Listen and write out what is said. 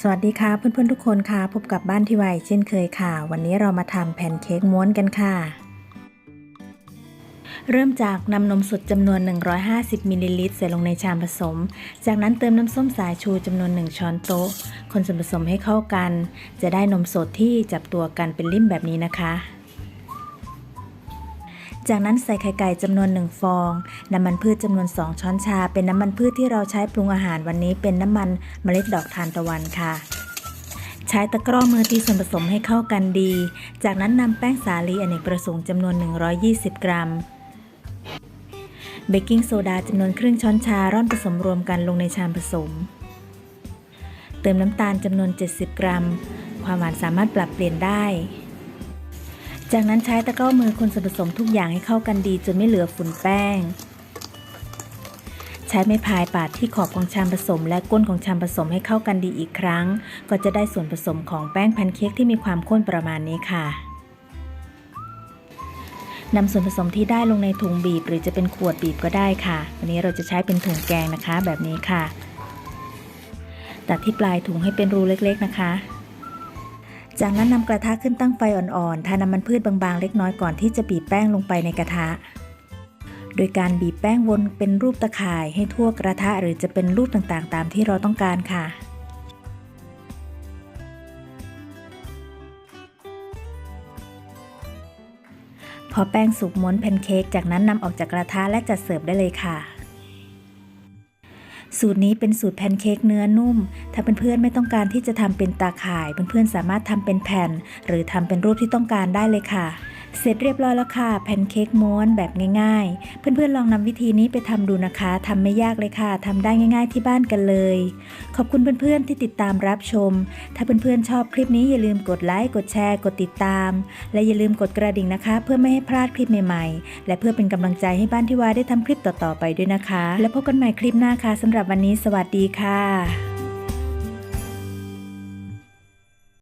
สวัสดีค่ะเพื่อนๆทุกคนค่ะ พบกับบ้านที่ไวเช่นเคยค่ะ วันนี้เรามาทำแผ่นเค้กม้วนกันค่ะ เริ่มจากนำนมสดจำนวน 150มิลลิลิตรใส่ลงในชามผสม จากนั้นเติมน้ำส้มสายชูจำนวน 1 ช้อนโต๊ะ คนส่วนผสมให้เข้ากัน จะได้นมสดที่จับตัวกันเป็นลิ่มแบบนี้นะคะ จากนั้นใส่ไข่ไก่จำนวน 1 ฟอง น้ำมันพืชจำนวน 2 ช้อนชา เป็นน้ำมันพืชที่เราใช้ปรุงอาหารวันนี้เป็นน้ำมันเมล็ดดอกทานตะวันค่ะ ใช้ตะกร้อมือตีส่วนผสมให้เข้ากันดี จากนั้นนำแป้งสาลีอเนกประสงค์จำนวน 120 กรัม เบกกิ้งโซดาจำนวนครึ่งช้อนชาร่อนผสมรวมกันลงในชามผสม เติมน้ำตาลจำนวน 70 กรัม ความหวานสามารถปรับเปลี่ยนได้ จากนั้นใช้ตะกร้อมือคนส่วนผสมทุกอย่างให้เข้ากันดีจนไม่เหลือฝุ่นแป้ง ใช้ไม้พายปาดที่ขอบของชามผสม และก้นของชามผสมให้เข้ากันดีอีกครั้ง ก็จะได้ส่วนผสมของแป้งแพนเค้กที่มีความข้นประมาณนี้ค่ะนำส่วนผสมที่ได้ลงในถุงบีบ หรือจะเป็นขวดบีบก็ได้ค่ะ วันนี้เราจะใช้เป็นถุงแกงนะคะ แบบนี้ค่ะ ตัดที่ปลายถุงให้เป็นรูเล็กๆนะคะ จากนั้นนำกระทะขึ้นตั้งไฟอ่อนๆ ทาน้ำมันพืชบางๆ เล็กน้อยก่อนที่จะบีบแป้งลงไปในกระทะ โดยการบีบแป้งวนเป็นรูปตะข่ายให้ทั่วกระทะหรือจะเป็นรูปต่างๆ ตามที่เราต้องการค่ะ พอแป้งสุกม้วนแพนเค้กจากนั้นนำออกจากกระทะและจัดเสิร์ฟได้เลยค่ะ สูตรนี้เป็นสูตรแพนเค้กเนื้อนุ่ม ถ้าเเพื่อนๆไม่ต้องการที่จะทำเป็นตาข่าย เพื่อนๆสามารถทำเป็นแผ่น หรือทำเป็นรูปที่ต้องการได้เลยค่ะ เสร็จเรียบร้อยแล้วค่ะ แพนเค้กม้วนแบบง่าย ๆ เพื่อนๆลองนำวิธีนี้ไปทำดูนะคะทำไม่ยากเลยค่ะทำได้ง่าย ๆ ที่บ้านกันเลย ขอบคุณเพื่อนๆที่ติดตามรับชม ถ้าเพื่อนๆชอบคลิปนี้อย่าลืมกดไลค์กดแชร์ กดติดตาม และอย่าลืมกดกระดิ่งนะคะ เพื่อไม่ให้พลาดคลิปใหม่ ๆ และเพื่อเป็นกำลังใจให้บ้านที่วาได้ทำคลิปต่อๆไปด้วยนะคะ แล้วพบกันใหม่คลิปหน้าค่ะสำหรับวันนี้สวัสดีค่ะ